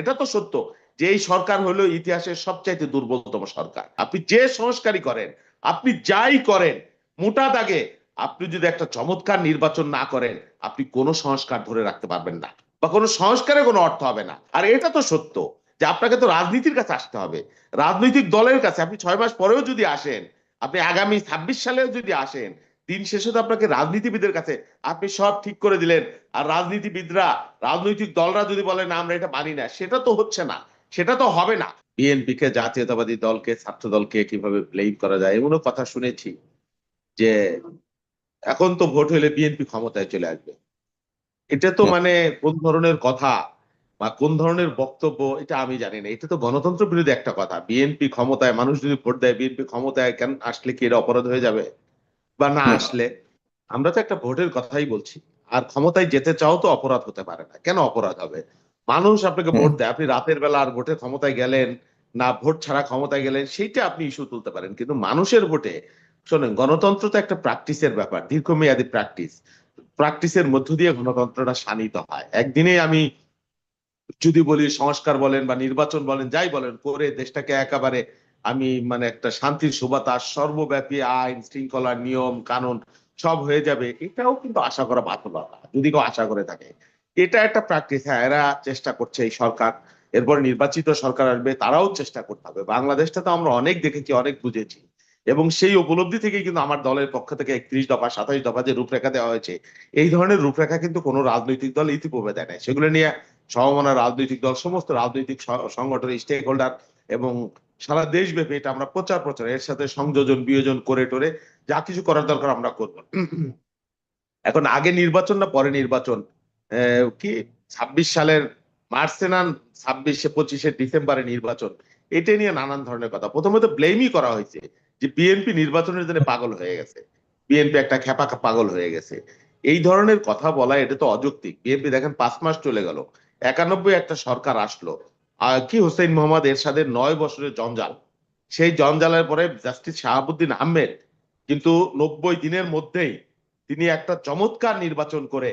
এটা তো সত্য যে এই সরকার হলো ইতিহাসের সবচাইতে দুর্বলতম সরকার। আপনি যে সংস্কারই করেন, আপনি যাই করেন, মোটা দাগে আপনি যদি একটা চমৎকার নির্বাচন না করেন, আপনি কোনো সংস্কার ধরে রাখতে পারবেন না বা কোনো সংস্কারে কোনো অর্থ হবে না। আর এটা তো সত্য যে আপনাকে তো রাজনীতির কাছে আসতে হবে। রাজনৈতিক দলের কাছে আপনি ছয় মাস পরেও যদি আসেন, আপনি আগামী ছাব্বিশ সালেও যদি আসেন দিন শেষে তো আপনাকে রাজনীতিবিদের কাছে আপনি সব ঠিক করে দিলেন। আর রাজনীতিবিদরা রাজনৈতিক দলরা যদি বলেন না, আমরা এটা মানি না সেটা তো হচ্ছে না। সেটা তো হবে না। বিএনপি কে জাতীয়তাবাদী দলকে ছাত্র দলকে কীভাবে ব্লেম করা যায় এমনও কথা শুনেছি যে এখন তো ভোট হলে বিএনপি ক্ষমতায় চলে আসবে। এটা তো মানে কোন ধরনের কথা বা কোন ধরনের বক্তব্য এটা আমি জানি না। এটা তো গণতন্ত্র বিরোধী একটা কথা। বিএনপি ক্ষমতায় মানুষ যদি ভোট দেয় বিএনপি ক্ষমতায় কেন আসলে কি এটা অপরাধ হয়ে যাবে? বা না আসলে আমরা তো একটা ভোটের কথাই বলছি। আর ক্ষমতায় যেতে চাও তো অপরাধ হতে পারে না। কেন অপরাধ হবে? মানুষ আপনাকে ভোট দেয় আপনি রাতের বেলা আর ভোটে ক্ষমতায় গেলেন না ভোট ছাড়া ক্ষমতায় গেলেন সেইটা আপনি ইস্যু তুলতে পারেন। কিন্তু মানুষের ভোটে শোনেন গণতন্ত্র তো একটা প্র্যাকটিসের ব্যাপার দীর্ঘমেয়াদী প্র্যাকটিস প্র্যাকটিসের মধ্য দিয়ে গণতন্ত্রটা শানিত হয়। একদিনে আমি যদি বলি সংস্কার বলেন বা নির্বাচন বলেন যাই বলেন করে দেশটাকে একেবারে আমি মানে একটা শান্তির সুবাতাস সর্বব্যাপী আইন, শৃঙ্খলা, নিয়ম, কানুন সব হয়ে যাবে, এটাও কিন্তু আশা করা বাধ্যতা। যদি কেউ আশা করে থাকে, এটা একটা প্র্যাকটিস হ্যাঁ এরা চেষ্টা করছে এই সরকার, এরপর নির্বাচিত সরকার আসবে, তারাও চেষ্টা করতে হবে। বাংলাদেশটা তো আমরা অনেক দেখেছি, অনেক বুঝেছি, এবং সেই উপলব্ধি থেকেই কিন্তু আমার দলের পক্ষ থেকে একত্রিশ দফা, সাতাশ দফা যে রূপরেখা দেওয়া হয়েছে, এই ধরনের রূপরেখা কিন্তু কোনো রাজনৈতিক দল ইতিপূর্বে দেয় নাই। সেগুলো নিয়ে সমমনা রাজনৈতিক দল, সমস্ত রাজনৈতিক স- সংগঠন স্টেক হোল্ডার এবং সারা দেশব্যাপী এটা আমরা প্রচার প্রচার, এর সাথে সংযোজন, বিয়োজন করে টোরে যা কিছু করার দরকার আমরা করব। এখন আগে নির্বাচন না পরে নির্বাচন? কি? ছাব্বিশ সালের মার্চে না ছাব্বিশে, পঁচিশে ডিসেম্বরে নির্বাচন? এটা নিয়ে নানান ধরনের কথা। প্রথমত ব্লেমই করা হয়েছে যে বিএনপি নির্বাচনের জন্য পাগল হয়ে গেছে। বিএনপি একটা খেপা পাগল হয়ে গেছে। এই ধরনের কথা বলা এটা তো অযৌক্তিক। বিএনপি দেখেন, পাঁচ মাস চলে গেল। একানব্বই একটা সরকার আসলো। কি হোসেন মোহাম্মদ এরশাদের নয় বছরের জঞ্জাল। সেই জঞ্জালের পরে জাস্টিস শাহাবুদ্দিন আহমেদ কিন্তু নব্বই দিনের মধ্যেই তিনি একটা চমৎকার নির্বাচন করে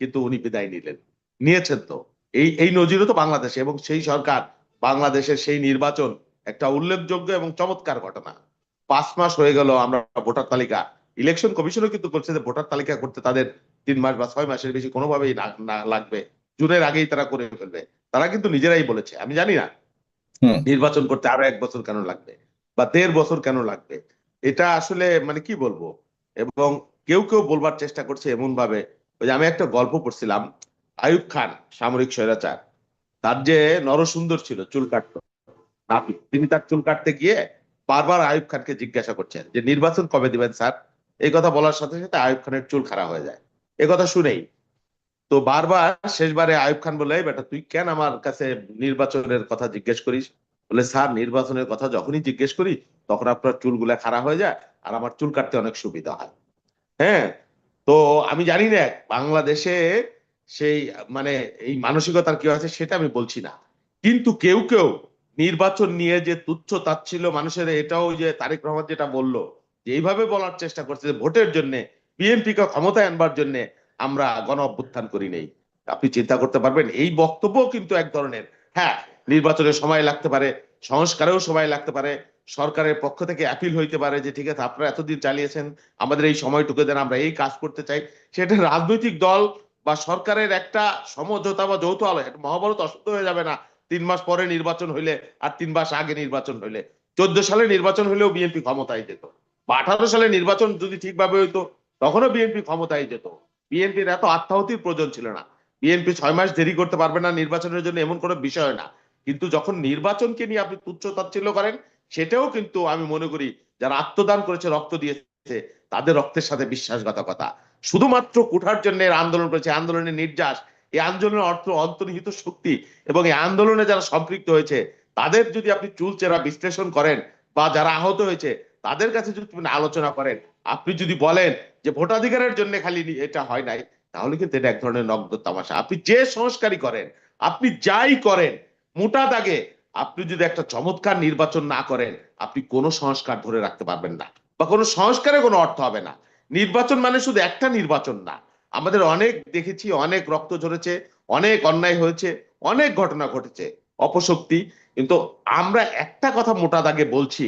কিন্তু উনি বিদায় নিলেন। নিয়েছেন তো। এই এই নজিরও তো বাংলাদেশে এবং সেই সরকার বাংলাদেশের সেই নির্বাচন একটা উল্লেখযোগ্য এবং চমৎকার ঘটনা। পাঁচ মাস হয়ে গেল আমরা ভোটার তালিকা। ইলেকশন কমিশনও কিন্তু বলছে যে ভোটার তালিকা করতে তাদের তিন মাস বা ছয় মাসের বেশি কোনোভাবেই লাগবে। জুনের আগেই তারা করে ফেলবে। তারা কিন্তু নিজেরাই বলেছে আমি জানি না। নির্বাচন করতে আরও এক বছর কেন লাগবে? বা দেড় বছর কেন লাগবে? এটা আসলে মানে কি বলব? এবং কেউ কেউ বলবার চেষ্টা করছে এমন ভাবে ওই যে আমি একটা গল্প পড়ছিলাম আয়ুব খান সামরিক স্বৈরাচার। তার যে নরসুন্দর ছিল চুল কাটতো তিনি তার চুল কাটতে গিয়ে বারবার আয়ুব খানকে জিজ্ঞাসা করছেন যে নির্বাচন কবে দিবেন স্যার? এই কথা বলার সাথে সাথে আয়ুব খানের চুল খারাপ হয়ে যায়। এ কথা শুনেই তো বারবার শেষবারে আয়ুব খান বলে বেটা, তুই কেন আমার কাছে নির্বাচনের কথা জিজ্ঞেস করিস? বলে, স্যার, নির্বাচনের কথা যখনই জিজ্ঞেস করি, তখন আপনার চুলগুলা খারাপ হয়ে যায় আর আমার চুল কাটতে অনেক সুবিধা হয়। হ্যাঁ তো আমি জানি না, বাংলাদেশে সেই মানে এই মানসিকতার কি আছে সেটা আমি বলছি না। কিন্তু কেউ কেউ নির্বাচন নিয়ে যে তুচ্ছ তাচ্ছিল মানুষের, এটাও যে তারেক রহমান যেটা বলল, যে এইভাবে বলার চেষ্টা করছে যে ভোটের জন্য বিএনপি কে ক্ষমতায় আনবার জন্য আমরা গণ অভ্যুত্থান করি নেই। আপনি চিন্তা করতে পারবেন, এই বক্তব্য কিন্তু এক ধরনের। হ্যাঁ নির্বাচনের সময় লাগতে পারে, সংস্কারেও সময় লাগতে পারে, সরকারের পক্ষ থেকে অ্যাপিল হইতে পারে যে, ঠিক আছে, আপনারা এতদিন চালিয়েছেন, আমাদের এই সময়টুকু দেন, আমরা এই কাজ করতে চাই। সেটা রাজনৈতিক দল বা সরকারের একটা সমঝোতা বা যৌথ আলো মহাভারত অসুস্থ হয়ে যাবে না। তিন মাস পরে নির্বাচন হইলে আর তিন মাস আগে নির্বাচন হইলে। চোদ্দ সালে নির্বাচন হইলেও বিএনপি ক্ষমতায় যেত। বা আঠারো সালে নির্বাচন যদি ঠিকভাবে হইতো, তখনও বিএনপি ক্ষমতায় যেত। বিএনপির এত আত্মাহতির প্রয়োজন ছিল না। বিএনপি ছয় মাস দেরি করতে পারবে না, নির্বাচনের জন্য এমন কোনো বিষয় না। কিন্তু যখন নির্বাচনকে নিয়ে আপনি তুচ্ছ তাচ্ছিল্য করেন, সেটাও কিন্তু আমি মনে করি যারা আত্মদান করেছে, রক্ত দিয়েছে, তাদের রক্তের সাথে বিশ্বাসঘাতকতা। শুধুমাত্র কুঠার জন্য এর আন্দোলন করেছে আন্দোলনের নির্যাস এই আন্দোলনের অর্থ অন্তর্নিহিত শক্তি এবং এই আন্দোলনে যারা সম্পৃক্ত হয়েছে, তাদের যদি আপনি চুলচেরা বিশ্লেষণ করেন বা যারা আহত হয়েছে, তাদের কাছে যদি আপনি আলোচনা করেন, আপনি যদি বলেন যে ভোটাধিকারের জন্য খালি এটা হয় নাই, তাহলে কিন্তু এটা এক ধরনের নগ্ন তামাশা। আপনি যে সংস্কারই করেন, আপনি যাই করেন, মোটা দাগে আপনি যদি একটা চমৎকার নির্বাচন না করেন, আপনি কোনো সংস্কার ধরে রাখতে পারবেন না বা কোনো সংস্কারে কোনো অর্থ হবে না। নির্বাচন মানে শুধু একটা নির্বাচন না। আমাদের অনেক দেখেছি, অনেক রক্ত ঝরেছে, অনেক অন্যায় হয়েছে, অনেক ঘটনা ঘটেছে, অপশক্তি। কিন্তু আমরা একটা কথা মোটা দাগে বলছি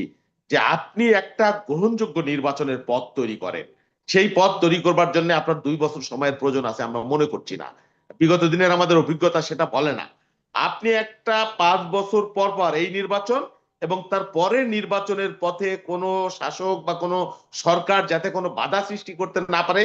যে আপনি একটা গ্রহণযোগ্য নির্বাচনের পথ তৈরি করেন। সেই পথ তৈরি করবার জন্য আপনার দুই বছর সময়ের প্রয়োজন আছে, আমরা মনে করছি না। বিগত দিনের আমাদের অভিজ্ঞতা সেটা বলে না। আপনি একটা পাঁচ বছর পর পর এই নির্বাচন এবং তার পরের নির্বাচনের পথে কোনো শাসক বা কোনো সরকার যাতে কোনো বাধা সৃষ্টি করতে না পারে,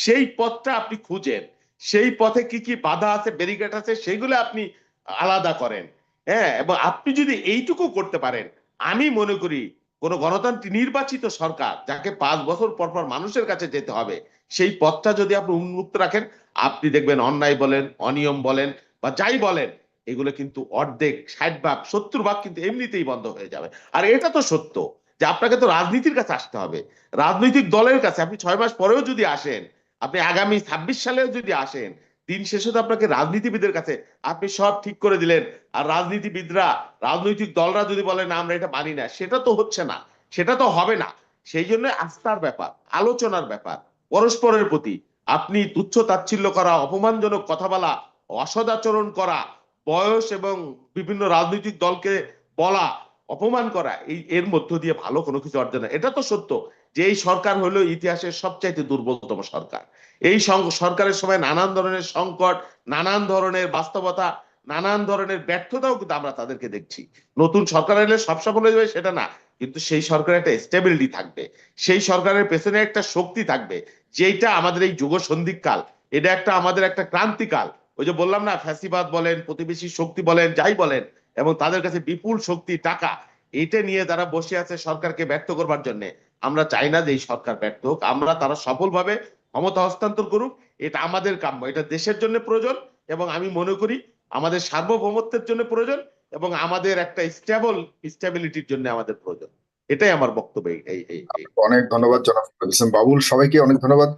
সেই পথটা আপনি খুঁজেন। সেই পথে কি কি বাধা আছে ব্যারিকেড আছে, সেগুলো আপনি আলাদা করেন। হ্যাঁ এবং আপনি যদি এইটুকু করতে পারেন, আমি মনে করি কোন গণতান্ত্রিক নির্বাচিত সরকার যাকে পাঁচ বছর পর পর মানুষের কাছে যেতে হবে, সেই পথটা যদি আপনি উন্মুক্ত রাখেন, আপনি দেখবেন অন্যায় বলেন, অনিয়ম বলেন বা যাই বলেন, এগুলো কিন্তু অর্ধেক, ষাট ভাগ, সত্তর ভাগ কিন্তু এমনিতেই বন্ধ হয়ে যাবে। আর এটা তো সত্য যে আপনাকে তো রাজনীতির কাছে আসতে হবে। রাজনৈতিক দলের কাছে আপনি ছয় মাস পরেও যদি আসেন, আপনি আগামী ছাব্বিশ সালেও যদি আসেন দিন শেষে তো আপনাকে রাজনীতিবিদের কাছে আপনি সব ঠিক করে দিলেন। আর রাজনীতিবিদরা, রাজনৈতিক দলরা যদি বলেন আমরা এটা মানি না, সেটা তো হচ্ছে না, সেটা তো হবে না। সেই জন্য আস্থার ব্যাপার, আলোচনার ব্যাপার, পরস্পরের প্রতি। আপনি তুচ্ছ তাচ্ছিল্য করা, অপমানজনক কথা বলা, অসদাচরণ করা, বয়স এবং বিভিন্ন রাজনৈতিক দলকে বলা, অপমান করা, এই, এর মধ্য দিয়ে ভালো কোনো কিছু অর্জন। এটা তো সত্য। যে এই সরকার হলো ইতিহাসের সবচাইতে দুর্বলতম সরকার। এই সরকারের সময় নানান ধরনের সংকট, নানান ধরনের বাস্তবতা, নানান ধরনের ব্যর্থতাও কিন্তু আমরা তাদেরকে দেখছি। নতুন সরকার এলে সব সফল হয়ে যাবে সেটা না, কিন্তু সেই সরকারের একটা স্টেবিলিটি থাকবে। সেই সরকারের পেছনে একটা শক্তি থাকবে যেটা আমাদের এই যুগ সন্ধিকাল এটা একটা আমাদের একটা ক্রান্তিকাল। ওই যে বললাম না, ফ্যাসিবাদ বলেন, প্রতিবেশী শক্তি বলেন, যাই বলেন, এবং তাদের কাছে বিপুল শক্তি, টাকা এটা নিয়ে তারা বসে আছে সরকারকে ব্যর্থ করবার জন্য আমরা চাই না যে এই সরকার ব্যর্থ হোক, আমরা তারা সফলভাবে ক্ষমতা হস্তান্তর করুক, এটা আমাদের কাম্য, এটা দেশের জন্য প্রয়োজন এবং আমি মনে করি আমাদের সার্বভৌমত্বের জন্য প্রয়োজন এবং আমাদের একটা স্টেবল স্টেবিলিটির জন্য আমাদের প্রয়োজন। এটাই আমার বক্তব্য। অনেক ধন্যবাদ জনাব বাবুল। সবাইকে অনেক ধন্যবাদ।